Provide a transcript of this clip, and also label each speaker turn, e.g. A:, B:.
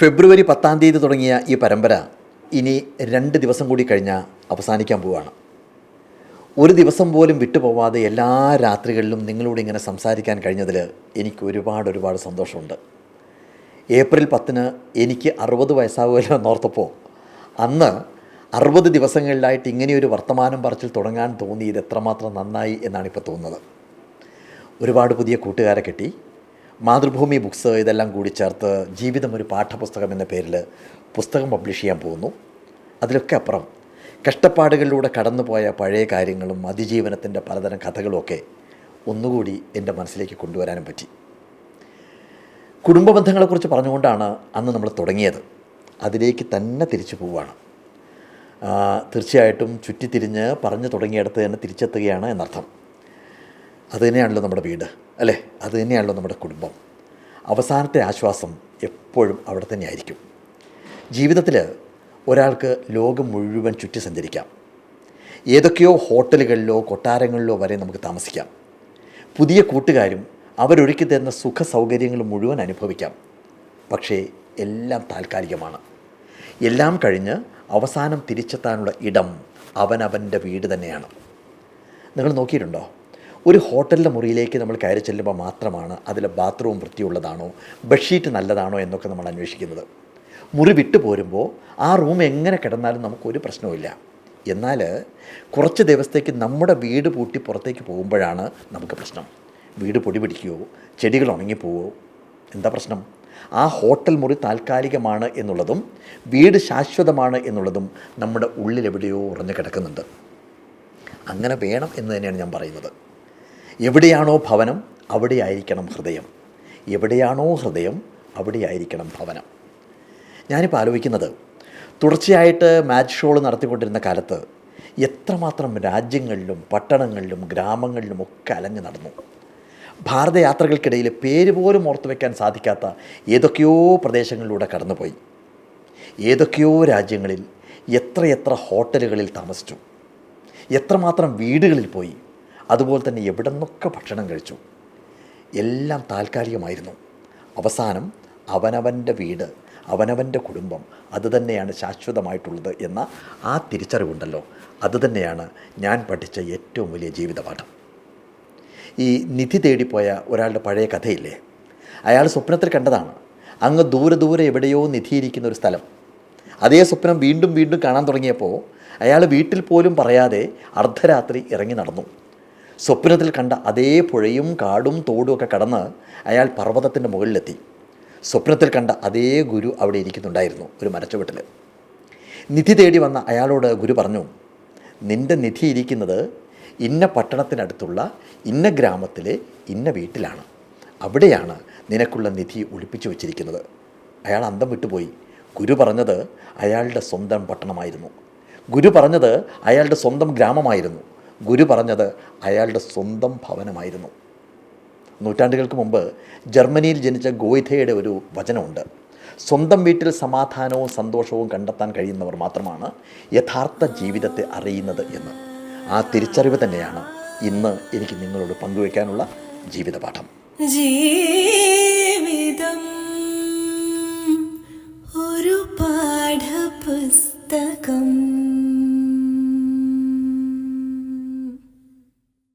A: ഫെബ്രുവരി പത്താം തീയതി തുടങ്ങിയ ഈ പരമ്പര ഇനി രണ്ട് ദിവസം കൂടി കഴിഞ്ഞാൽ അവസാനിക്കാൻ പോവുകയാണ് ഒരു ദിവസം പോലും വിട്ടുപോവാതെ എല്ലാ രാത്രികളിലും നിങ്ങളോട് ഇങ്ങനെ സംസാരിക്കാൻ കഴിഞ്ഞതിൽ എനിക്ക് ഒരുപാട് ഒരുപാട് സന്തോഷമുണ്ട്. ഏപ്രിൽ പത്തിന് എനിക്ക് അറുപത് വയസ്സാവുമല്ലോ എന്നോർത്തപ്പോൾ അന്ന് അറുപത് ദിവസങ്ങളിലായിട്ട് ഇങ്ങനെയൊരു വർത്തമാനം പറച്ചിൽ തുടങ്ങാൻ തോന്നിയത് എത്രമാത്രം നന്നായി എന്നാണ് ഇപ്പോൾ തോന്നുന്നത്. ഒരുപാട് പുതിയ കൂട്ടുകാരെ കിട്ടി. മാതൃഭൂമി ബുക്സ് ഇതെല്ലാം കൂടി ചേർത്ത് ജീവിതം ഒരു പാഠപുസ്തകം എന്ന പേരിൽ പുസ്തകം പബ്ലിഷ് ചെയ്യാൻ പോകുന്നു. അതിലൊക്കെ അപ്പുറം കഷ്ടപ്പാടുകളിലൂടെ കടന്നുപോയ പഴയ കാര്യങ്ങളും അതിജീവനത്തിന്റെ പലതരം കഥകളുമൊക്കെ ഒന്നുകൂടി എന്റെ മനസ്സിലേക്ക് കൊണ്ടുവരാനും പറ്റി. കുടുംബ ബന്ധങ്ങളെക്കുറിച്ച് പറഞ്ഞുകൊണ്ടാണ് അന്ന് നമ്മൾ തുടങ്ങിയത്. അതിലേക്ക് തന്നെ തിരിച്ചു പോവുകയാണ്. തീർച്ചയായിട്ടും ചുറ്റിത്തിരിഞ്ഞ് പറഞ്ഞു തുടങ്ങിയിടത്ത് തന്നെ തിരിച്ചെത്തുകയാണ് എന്നർത്ഥം. അത് തന്നെയാണല്ലോ നമ്മുടെ വീട് അല്ലേ? അത് തന്നെയാണല്ലോ നമ്മുടെ കുടുംബം. അവസാനത്തെ ആശ്വാസം എപ്പോഴും അവിടെ തന്നെയായിരിക്കും. ജീവിതത്തിൽ ഒരാൾക്ക് ലോകം മുഴുവൻ ചുറ്റി സഞ്ചരിക്കാം. ഏതൊക്കെയോ ഹോട്ടലുകളിലോ കൊട്ടാരങ്ങളിലോ വരെ നമുക്ക് താമസിക്കാം. പുതിയ കൂട്ടുകാരും അവരൊരുക്കി തരുന്ന സുഖ സൗകര്യങ്ങൾ മുഴുവൻ അനുഭവിക്കാം. പക്ഷേ എല്ലാം താൽക്കാലികമാണ്. എല്ലാം കഴിഞ്ഞ് അവസാനം തിരിച്ചെത്താനുള്ള ഇടം അവനവന്റെ വീട് തന്നെയാണ്. നിങ്ങൾ നോക്കിയിട്ടുണ്ടോ? ഒരു ഹോട്ടലിന്റെ മുറിയിലേക്ക് നമ്മൾ കയറി ചെല്ലുമ്പോൾ മാത്രമാണ് അതിലെ ബാത്റൂം വൃത്തിയുള്ളതാണോ ബെഡ്ഷീറ്റ് നല്ലതാണോ എന്നൊക്കെ നമ്മൾ അന്വേഷിക്കുന്നത്. മുറി വിട്ടു പോരുമ്പോൾ ആ റൂം എങ്ങനെ കിടന്നാലും നമുക്കൊരു പ്രശ്നവുമില്ല. എന്നാൽ കുറച്ച് ദിവസത്തേക്ക് നമ്മുടെ വീട് പൂട്ടി പുറത്തേക്ക് പോകുമ്പോഴാണ് നമുക്ക് പ്രശ്നം. വീട് പൊടി പിടിക്കുകയോ ചെടികൾ ഉണങ്ങിപ്പോവോ എന്താ പ്രശ്നം? ആ ഹോട്ടൽ മുറി താൽക്കാലികമാണ് എന്നുള്ളതും വീട് ശാശ്വതമാണ് എന്നുള്ളതും നമ്മുടെ ഉള്ളിലെവിടെയോ ഉറഞ്ഞു കിടക്കുന്നുണ്ട്. അങ്ങനെ വേണം എന്ന് തന്നെയാണ് ഞാൻ പറയുന്നത്. എവിടെയാണോ ഭവനം അവിടെയായിരിക്കണം ഹൃദയം. എവിടെയാണോ ഹൃദയം അവിടെയായിരിക്കണം ഭവനം. ഞാനിപ്പോൾ ആലോചിക്കുന്നത് തുടർച്ചയായിട്ട് മാച്ച് ഷോൾ നടത്തിക്കൊണ്ടിരുന്ന കാലത്ത് എത്രമാത്രം രാജ്യങ്ങളിലും പട്ടണങ്ങളിലും ഗ്രാമങ്ങളിലും ഒക്കെ അലഞ്ഞു നടന്നു. ഭാരതയാത്രകൾക്കിടയിൽ പേര് പോലും ഓർത്തു വയ്ക്കാൻ സാധിക്കാത്ത ഏതൊക്കെയോ പ്രദേശങ്ങളിലൂടെ കടന്നുപോയി. ഏതൊക്കെയോ രാജ്യങ്ങളിൽ എത്രയെത്ര ഹോട്ടലുകളിൽ താമസിച്ചു. എത്രമാത്രം വീടുകളിൽ പോയി. അതുപോലെ തന്നെ എവിടെ നിന്നൊക്കെ ഭക്ഷണം കഴിച്ചു. എല്ലാം താൽക്കാലികമായിരുന്നു. അവസാനം അവനവന്റെ വീട് അവനവന്റെ കുടുംബം അതുതന്നെയാണ് ശാശ്വതമായിട്ടുള്ളത് എന്ന ആ തിരിച്ചറിവുണ്ടല്ലോ. അതുതന്നെയാണ് ഞാൻ പഠിച്ച ഏറ്റവും വലിയ ജീവിതപാഠം. ഈ നിധി തേടിപ്പോയ ഒരാളുടെ പഴയ കഥയില്ലേ? അയാൾ സ്വപ്നത്തിൽ കണ്ടതാണ്. അങ്ങ് ദൂരെ ദൂരെ എവിടെയോ നിധിയിരിക്കുന്ന ഒരു സ്ഥലം. അതേ സ്വപ്നം വീണ്ടും വീണ്ടും കാണാൻ തുടങ്ങിയപ്പോൾ അയാൾ വീട്ടിൽ പോലും പറയാതെ അർദ്ധരാത്രി ഇറങ്ങി നടന്നു. സ്വപ്നത്തിൽ കണ്ട അതേ പുഴയും കാടും തോടും ഒക്കെ കടന്ന് അയാൾ പർവതത്തിന്റെ മുകളിലെത്തി. സ്വപ്നത്തിൽ കണ്ട അതേ ഗുരു അവിടെ ഇരിക്കുന്നുണ്ടായിരുന്നു ഒരു മരച്ചുവട്ടിൽ. നിധി തേടി വന്ന അയാളോട് ഗുരു പറഞ്ഞു നിന്റെ നിധി ഇരിക്കുന്നത് ഇന്ന പട്ടണത്തിനടുത്തുള്ള ഇന്ന ഗ്രാമത്തിലെ ഇന്ന വീട്ടിലാണ്. അവിടെയാണ് നിനക്കുള്ള നിധി ഒളിപ്പിച്ചു വച്ചിരിക്കുന്നത്. അയാൾ അന്തം വിട്ടുപോയി. ഗുരു പറഞ്ഞത് അയാളുടെ സ്വന്തം പട്ടണമായിരുന്നു. ഗുരു പറഞ്ഞത് അയാളുടെ സ്വന്തം ഗ്രാമമായിരുന്നു. ഗുരു പറഞ്ഞത് അയാളുടെ സ്വന്തം ഭവനമായിരുന്നു. നൂറ്റാണ്ടുകൾക്ക് മുമ്പ് ജർമ്മനിയിൽ ജനിച്ച ഗോയിഥയുടെ ഒരു വചനമുണ്ട്. സ്വന്തം വീട്ടിൽ സമാധാനവും സന്തോഷവും കണ്ടെത്താൻ കഴിയുന്നവർ മാത്രമാണ് യഥാർത്ഥ ജീവിതത്തെ അറിയുന്നത് എന്ന്. ആ തിരിച്ചറിവ് തന്നെയാണ് ഇന്ന് എനിക്ക് നിങ്ങളോട് പങ്കുവയ്ക്കാനുള്ള ജീവിതപാഠം.
B: ജീവിതം ഒരു പാഠപുസ്തകം.